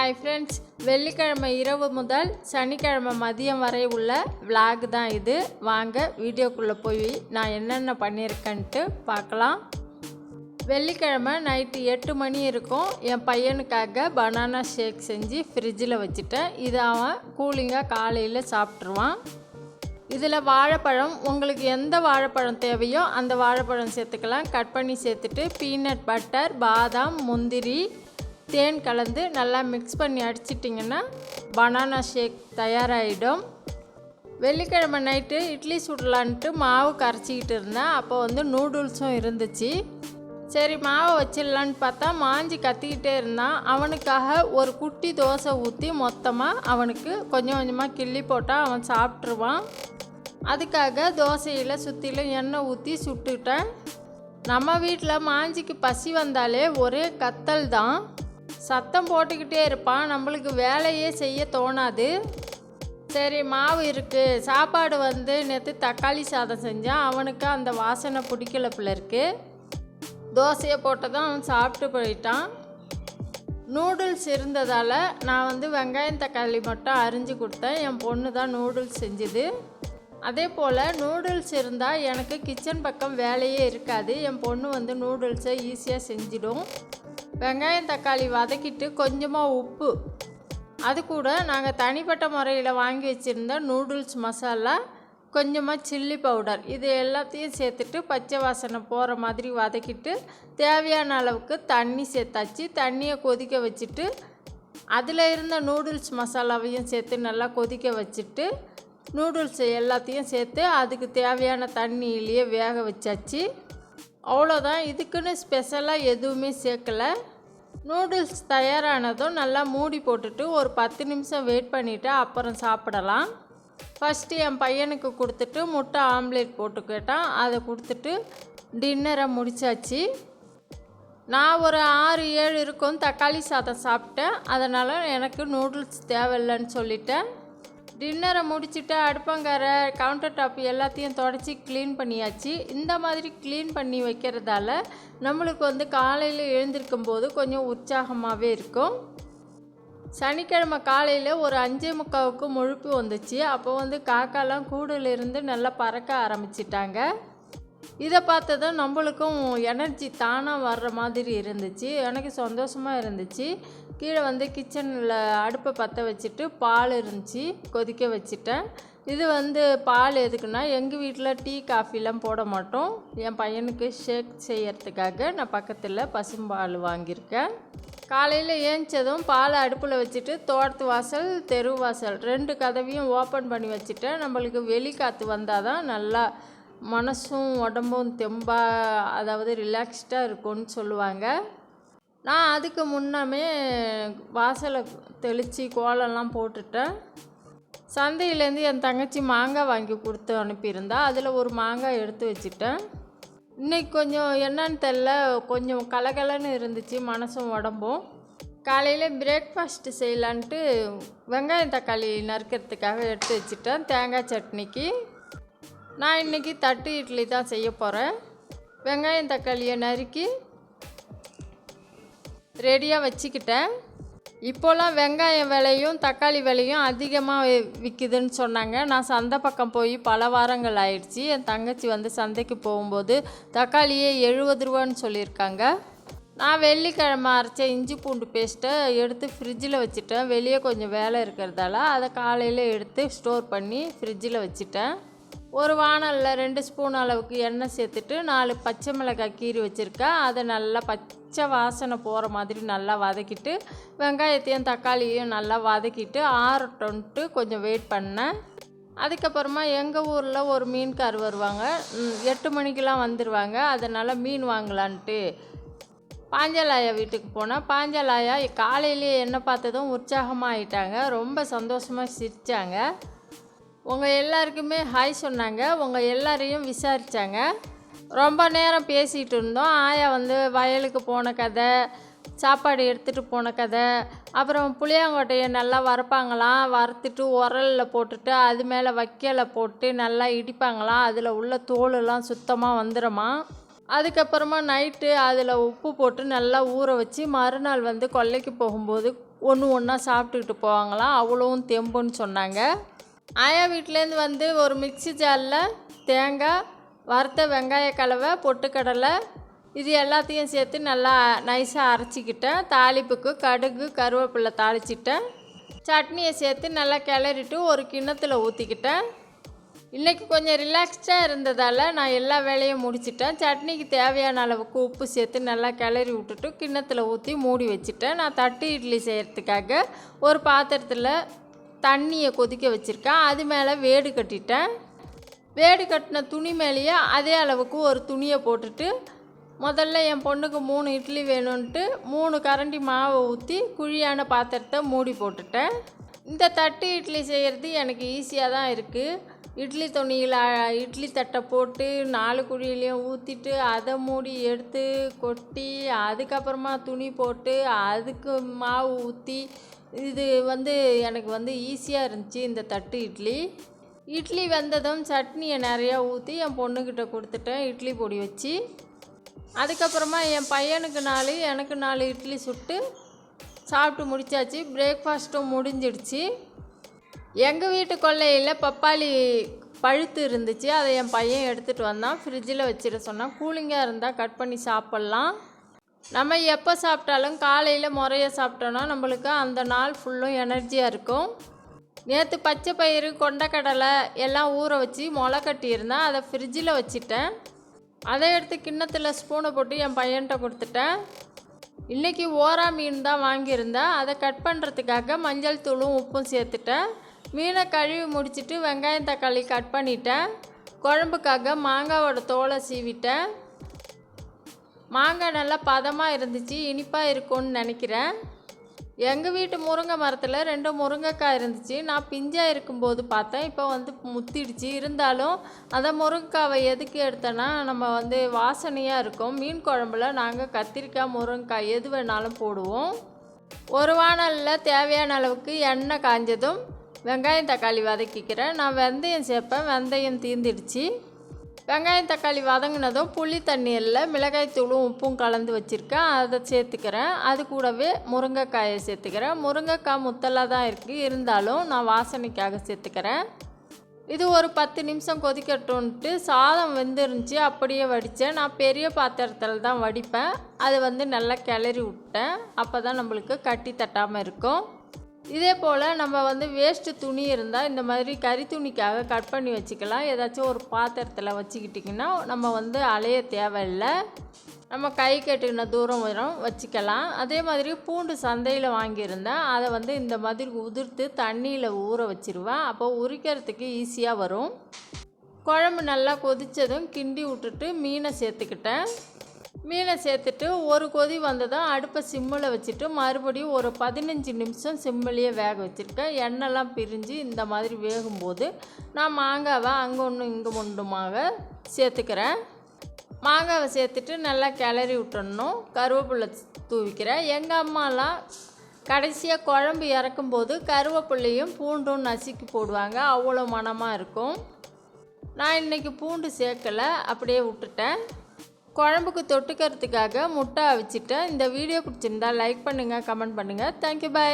Hi friends வெள்ளிக்கிழமை இரவு முதல் சனிக்கிழமை மதியம் வரை உள்ள vlog தான் இது. வாங்க வீடியோக்குள்ளே போய் நான் என்னென்ன பண்ணியிருக்கேன்ட்டு பார்க்கலாம். வெள்ளிக்கிழமை நைட்டு எட்டு மணி இருக்கும். என் பையனுக்காக பனானா ஷேக் செஞ்சு ஃப்ரிட்ஜில் வச்சுட்டேன். இதை அவன் கூலிங்காக காலையில் சாப்பிட்ருவான் இதில் வாழைப்பழம் உங்களுக்கு எந்த வாழைப்பழம் தேவையோ அந்த வாழைப்பழம் சேர்த்துக்கலாம். கட் பண்ணி சேர்த்துட்டு பீனட் பட்டர் பாதாம் முந்திரி தேன் கலந்து நல்லா மிக்ஸ் பண்ணி அடிச்சிட்டிங்கன்னா பனானா ஷேக் தயாராகிடும் வெள்ளிக்கிழமை நைட்டு இட்லி சுடலான்ட்டு மாவு கரைச்சிக்கிட்டு இருந்தேன். அப்போ வந்து நூடுல்ஸும் இருந்துச்சு. சரி மாவை வச்சிடலான்னு பார்த்தா மாஞ்சி கத்திக்கிட்டே இருந்தான். அவனுக்காக ஒரு குட்டி தோசை ஊற்றி மொத்தமாக அவனுக்கு கொஞ்சம் கொஞ்சமாக கிள்ளி போட்டால் அவன் சாப்பிட்ருவான் அதுக்காக தோசையில் சுற்றிலும் எண்ணெய் ஊற்றி சுட்டுட்டேன். நம்ம வீட்டில் மாஞ்சிக்கு பசி வந்தாலே ஒரே கத்தல் தான். சத்தம் போட்டுக்கிட்டே இருப்பான். நம்மளுக்கு வேலையே செய்ய தோணாது. சரி மாவு இருக்குது சாப்பாடு வந்து நேற்று தக்காளி சாதம் செஞ்சான். அவனுக்கு அந்த வாசனை பிடிக்கல போல இருக்கு. தோசையை போட்டதும் அவன் சாப்பிட்டு போயிட்டான். நூடுல்ஸ் இருந்ததால் நான் வந்து வெங்காயம் தக்காளி மட்டும் அரிஞ்சு கொடுத்தேன். என் பொண்ணு தான் நூடுல்ஸ் செஞ்சுது. அதே போல் நூடுல்ஸ் இருந்தால் எனக்கு கிச்சன் பக்கம் வேலையே இருக்காது. என் பொண்ணு வந்து நூடுல்ஸை ஈஸியாக செஞ்சிடும். வெங்காயம் தக்காளி வதக்கிட்டு கொஞ்சமாக உப்பு. அது கூட நாங்கள் தனிப்பட்ட முறையில் வாங்கி வச்சுருந்த நூடுல்ஸ் மசாலா கொஞ்சமாக சில்லி பவுடர். இது எல்லாத்தையும் சேர்த்துட்டு பச்சை வாசனை போகிற மாதிரி வதக்கிட்டு தேவையான அளவுக்கு தண்ணி சேர்த்தாச்சு. தண்ணியை கொதிக்க வச்சுட்டு அதில் இருந்த நூடுல்ஸ் மசாலாவையும் சேர்த்து நல்லா கொதிக்க வச்சுட்டு நூடுல்ஸ் எல்லாத்தையும் சேர்த்து அதுக்கு தேவையான தண்ணியிலேயே வேக வச்சாச்சு. அவ்வளோதான் இதுக்குன்னு ஸ்பெஷலாக எதுவுமே சேர்க்கலை. நூடுல்ஸ் தயாரானதும் நல்லா மூடி போட்டுட்டு ஒரு பத்து நிமிஷம் வெயிட் பண்ணிவிட்டு அப்புறம் சாப்பிடலாம். ஃபஸ்ட்டு என் பையனுக்கு கொடுத்துட்டு முட்டை ஆம்லேட் போட்டு கேட்டான். அதை கொடுத்துட்டு டின்னரை முடிச்சாச்சு. நான் ஒரு ஆறு ஏழு இருக்கும் தக்காளி சாதம் சாப்பிட்டேன். அதனால் எனக்கு நூடுல்ஸ் தேவையில்லைன்னு சொல்லிட்டேன். டின்னரை முடிச்சுட்டு அடுப்பங்கரை கவுண்டர் டாப் எல்லாத்தையும் தொடச்சி க்ளீன் பண்ணியாச்சு. இந்த மாதிரி க்ளீன் பண்ணி வைக்கிறதால நம்மளுக்கு வந்து காலையில் எழுந்திருக்கும் போது கொஞ்சம் உற்சாகமாகவே இருக்கும். சனிக்கிழமை காலையில் ஒரு அஞ்சே முக்காவுக்கு முழுப்பு வந்துச்சு. அப்போ வந்து காக்காலாம் கூடுலேருந்து நல்லா பறக்க ஆரம்பிச்சிட்டாங்க. இதை பார்த்ததும் நம்மளுக்கும் எனர்ஜி தானாக வர்ற மாதிரி இருந்துச்சு. எனக்கு சந்தோஷமாக இருந்துச்சு. கீழே வந்து கிச்சனில் அடுப்பை பற்ற வச்சுட்டு பால் இருந்துச்சு. கொதிக்க வச்சுட்டேன். இது வந்து பால் எதுக்குன்னா எங்கள் வீட்டில் டீ காஃபிலாம் போட மாட்டோம். என் பையனுக்கு ஷேக் செய்யறதுக்காக நான் பக்கத்தில் பசும்பால் வாங்கியிருக்கேன். காலையில் ஏஞ்சதும் பாலை அடுப்பில் வச்சுட்டு தோட்டத்து வாசல் தெரு வாசல் ரெண்டு கதவையும் ஓப்பன் பண்ணி வச்சுட்டேன். நம்மளுக்கு வெளி காற்று வந்தால் தான் நல்லா மனசும் உடம்பும் தெம்பாக அதாவது ரிலாக்ஸ்டாக இருக்கும்னு சொல்லுவாங்க. நான் அதுக்கு முன்னமே வாசலை தெளித்து கோலம்லாம் போட்டுட்டேன். சந்தையிலேருந்து என் தங்கச்சி மாங்காய் வாங்கி கொடுத்து அனுப்பியிருந்தா அதில் ஒரு மாங்காய் எடுத்து வச்சுட்டேன். இன்றைக்கி கொஞ்சம் என்னன்னு தெரில கொஞ்சம் கலகலன்னு இருந்துச்சு மனசும் உடம்பும். காலையில் பிரேக்ஃபாஸ்ட்டு செய்யலான்ட்டு வெங்காயம் தக்காளி நறுக்கிறதுக்காக எடுத்து வச்சுட்டேன் தேங்காய் சட்னிக்கு. நான் இன்றைக்கி தட்டு இட்லி தான் செய்ய போகிறேன் வெங்காயம் தக்காளியை நறுக்கி ரெடியாக வச்சுக்கிட்டேன். இப்போலாம் வெங்காயம் விலையும் தக்காளி விலையும் அதிகமாக விற்கிதுன்னு சொன்னாங்க. நான் சந்தை பக்கம் போய் பல வாரங்கள் ஆயிடுச்சு. என் தங்கச்சி வந்து சந்தைக்கு போகும்போது தக்காளியே எழுபது ரூபான்னு சொல்லியிருக்காங்க. நான் வெள்ளிக்கிழமை அரைச்ச இஞ்சி பூண்டு பேஸ்ட்டை எடுத்து ஃப்ரிட்ஜில் வச்சுட்டேன். வெளியே கொஞ்சம் வேலை இருக்கிறதால அதை காலையில் எடுத்து ஸ்டோர் பண்ணி ஃப்ரிட்ஜில் வச்சுட்டேன். ஒரு வானலில் ரெண்டு ஸ்பூன் அளவுக்கு எண்ணெய் சேர்த்துட்டு நாலு பச்சை மிளகாய் கீறி வச்சுருக்கேன் அதை நல்லா பச்சை வாசனை போகிற மாதிரி நல்லா வதக்கிட்டு வெங்காயத்தையும் தக்காளியையும் நல்லா வதக்கிட்டு ஆறட்டோன்ட்டு கொஞ்சம் வெயிட் பண்ணேன் அதுக்கப்புறமா எங்கள் ஊரில் ஒரு மீன்கார் வருவாங்க. எட்டு மணிக்கெலாம் வந்துடுவாங்க அதனால் மீன் வாங்கலான்ட்டு. பாஞ்சலாயா வீட்டுக்கு போனால் பாஞ்சலாயா காலையிலேயே என்ன பார்த்ததும் உற்சாகமாக ஆயிட்டாங்க ரொம்ப சந்தோஷமாக சிரித்தாங்க உங்கள் எல்லாருக்குமே ஹாய் சொன்னாங்க. உங்கள் எல்லாரையும் விசாரித்தாங்க ரொம்ப நேரம் பேசிகிட்டு இருந்தோம். ஆயா வந்து வயலுக்கு போன கதை சாப்பாடு எடுத்துகிட்டு போன கதை அப்புறம் புளியாங்கொட்டையை நல்லா வறுப்பாங்களாம் வறுத்துட்டு உரலில் போட்டுட்டு அது மேலே வைக்கலை போட்டு நல்லா இடிப்பாங்களாம் அதில் உள்ள தோலெல்லாம் சுத்தமாக வந்துடுமா அதுக்கப்புறமா நைட்டு அதில் உப்பு போட்டு நல்லா ஊற வச்சு மறுநாள் வந்து கொல்லைக்கு போகும்போது ஒன்று ஒன்றா சாப்பிட்டுக்கிட்டு போவாங்களாம். அவ்வளோவும் தெம்புன்னு சொன்னாங்க. ஆயா வீட்டிலேருந்து வந்து ஒரு மிக்ஸி ஜாரில் தேங்காய் வறுத்த வெங்காய கலவை பொட்டுக்கடலை இது எல்லாத்தையும் சேர்த்து நல்லா நைஸாக அரைச்சிக்கிட்டேன். தாளிப்புக்கு கடுகு கருவேப்பிலை தாளிச்சிட்டேன். சட்னியை சேர்த்து நல்லா கிளறிட்டு ஒரு கிண்ணத்தில் ஊற்றிக்கிட்டேன் இன்றைக்கி கொஞ்சம் ரிலாக்ஸ்டாக இருந்ததால் நான் எல்லா வேலையும் முடிச்சிட்டேன். சட்னிக்கு தேவையான அளவுக்கு உப்பு சேர்த்து நல்லா கிளறி விட்டுட்டு கிண்ணத்தில் ஊற்றி மூடி வச்சுட்டேன். நான் தட்டு இட்லி செய்கிறதுக்காக ஒரு பாத்திரத்தில் தண்ணியை கொதிக்க வச்சுருக்கேன். அது மேலே வேடு கட்டிட்டேன். வேடு கட்டின துணி மேலேயே அதே அளவுக்கு ஒரு துணியை போட்டுட்டு முதல்ல என் பொண்ணுக்கு மூணு இட்லி வேணும்ன்ட்டு மூணு கரண்டி மாவை ஊற்றி குழியான பாத்திரத்தை மூடி போட்டுட்டேன். இந்த தட்டு இட்லி செய்கிறது எனக்கு ஈஸியாக தான் இருக்குது இட்லி துணியில் இட்லி தட்டை போட்டு நாலு குழியிலையும் ஊற்றிட்டு அதை மூடி எடுத்து கொட்டி அதுக்கப்புறமா துணி போட்டு அதுக்கு மாவு ஊற்றி இது வந்து எனக்கு வந்து ஈஸியாக இருந்துச்சு இந்த தட்டு இட்லி. இட்லி வெந்ததும் சட்னியை நிறையா ஊற்றி என் பொண்ணுக்கிட்ட கொடுத்துட்டேன் இட்லி பொடி வச்சு. அதுக்கப்புறமா என் பையனுக்கு நாலு எனக்கு நாலு இட்லி சுட்டு சாப்பிட்டு முடிச்சாச்சு. பிரேக்ஃபாஸ்ட்டும் முடிஞ்சிடுச்சு. எங்கள் வீட்டு கொல்லையில் பப்பாளி பழுத்து இருந்துச்சு. அதை என் பையன் எடுத்துகிட்டு வந்தான். ஃப்ரிட்ஜில் வச்சிட சொன்னான். கூலிங்காக இருந்தால் கட் பண்ணி சாப்பிட்லாம். நம்ம எப்போ சாப்பிட்டாலும் காலையில் முறையை சாப்பிட்டோன்னா நம்மளுக்கு அந்த நாள் ஃபுல்லும் எனர்ஜியாக இருக்கும். நேற்று பச்சை பயிறு கொண்டக்கடலை எல்லாம் ஊற வச்சு முளை கட்டியிருந்தேன். அதை ஃப்ரிட்ஜில் வச்சுட்டேன். அதை எடுத்து கிண்ணத்தில் ஸ்பூனை போட்டு என் பையன்கிட்ட கொடுத்துட்டேன். இன்றைக்கி ஓரா மீன் தான் வாங்கியிருந்தேன். அதை கட் பண்ணுறதுக்காக மஞ்சள் தூளும் உப்பும் சேர்த்துட்டேன். மீனை கழுவி முடிச்சுட்டு வெங்காயம் தக்காளி கட் பண்ணிட்டேன். குழம்புக்காக மாங்காவோட தோலை சீவிட்டேன். மாங்காய் நல்லா பதமாக இருந்துச்சு இனிப்பாக இருக்கும்னு நினைக்கிறேன். எங்கள் வீட்டு முருங்கை மரத்தில் ரெண்டு முருங்கைக்காய் இருந்துச்சு. நான் பிஞ்சாக இருக்கும்போது பார்த்தேன் இப்போ வந்து முத்திடுச்சு. இருந்தாலும் அந்த முருங்கைக்காவை எதுக்கு எடுத்தேன்னா நம்ம வந்து வாசனையாக இருக்கும். மீன் குழம்புல நாங்கள் கத்திரிக்காய் முருங்கைக்காய் எது வேணாலும் போடுவோம். ஒரு வானலில் தேவையான அளவுக்கு எண்ணெய் காஞ்சதும் வெங்காயம் தக்காளி வதக்கிக்கிறேன். நான் வெந்தயம் சேர்ப்பேன் வெந்தயம் தீந்துடுச்சு வெங்காயம் தக்காளி வதங்கினதும் புளி தண்ணியில் மிளகாய் தூளும் உப்பும் கலந்து வச்சுருக்கேன். அதை சேர்த்துக்கிறேன். அது கூடவே முருங்கைக்காயை சேர்த்துக்கிறேன். முருங்கைக்காய் முத்தலாக தான் இருக்குது இருந்தாலும் நான் வாசனைக்காக சேர்த்துக்கிறேன். இது ஒரு பத்து நிமிஷம் கொதிக்கட்டும்ன்ட்டு சாதம் வெந்துருந்துச்சு. அப்படியே வடித்தேன் நான் பெரிய பாத்திரத்தில் தான் வடிப்பேன். அது வந்து நல்லா கிளறி விட்டேன். அப்போ தான் நம்மளுக்கு கட்டி தட்டாமல் இருக்கும். இதே போல் நம்ம வந்து வேஸ்ட்டு துணி இருந்தால் இந்த மாதிரி கறி துணிக்காக கட் பண்ணி வச்சுக்கலாம். ஏதாச்சும் ஒரு பாத்திரத்தில் வச்சுக்கிட்டிங்கன்னா நம்ம வந்து அலைய தேவையில்லை. நம்ம கை கட்டின தூரம் வரும் வச்சுக்கலாம். அதே மாதிரி பூண்டு சந்தையில் வாங்கியிருந்தேன் அதை வந்து இந்த மாதிரி உதிர்த்து தண்ணியில் ஊற வச்சிருவேன் அப்போ உரிக்கிறதுக்கு ஈஸியாக வரும். குழம்பு நல்லா கொதித்ததும் கிண்டி விட்டுட்டு மீனை சேர்த்துக்கிட்டேன். மீனை சேர்த்துட்டு ஒரு கொதி வந்ததும் அடுப்பை சிம்மில் வச்சுட்டு மறுபடியும் ஒரு பதினஞ்சு நிமிஷம் சிம்மிலேயே வேக வச்சுருக்கேன். எண்ணெய்லாம் பிரிஞ்சு இந்த மாதிரி வேகும்போது நான் மாங்காவை அங்கே ஒன்றும் இங்கே ஒன்றுமாக சேர்த்துக்கிறேன். மாங்காவை சேர்த்துட்டு நல்லா கிளறி விட்டுறணும். கருவேப்பிலை தூவிக்கிறேன். எங்கள் அம்மாலாம் கடைசியாக குழம்பு இறக்கும்போது கருவேப்பிள்ளையும் பூண்டும் நசுக்கி போடுவாங்க. அவ்வளோ மணமாக இருக்கும். நான் இன்றைக்கி பூண்டு சேர்க்கலை. அப்படியே விட்டுட்டேன். குழம்புக்கு தொட்டுக்கிறதுக்காக முட்டை அவிச்சிட்டேன். இந்த வீடியோ பிடிச்சிருந்தா லைக் பண்ணுங்கள் கமெண்ட் பண்ணுங்கள் தேங்க்யூ பை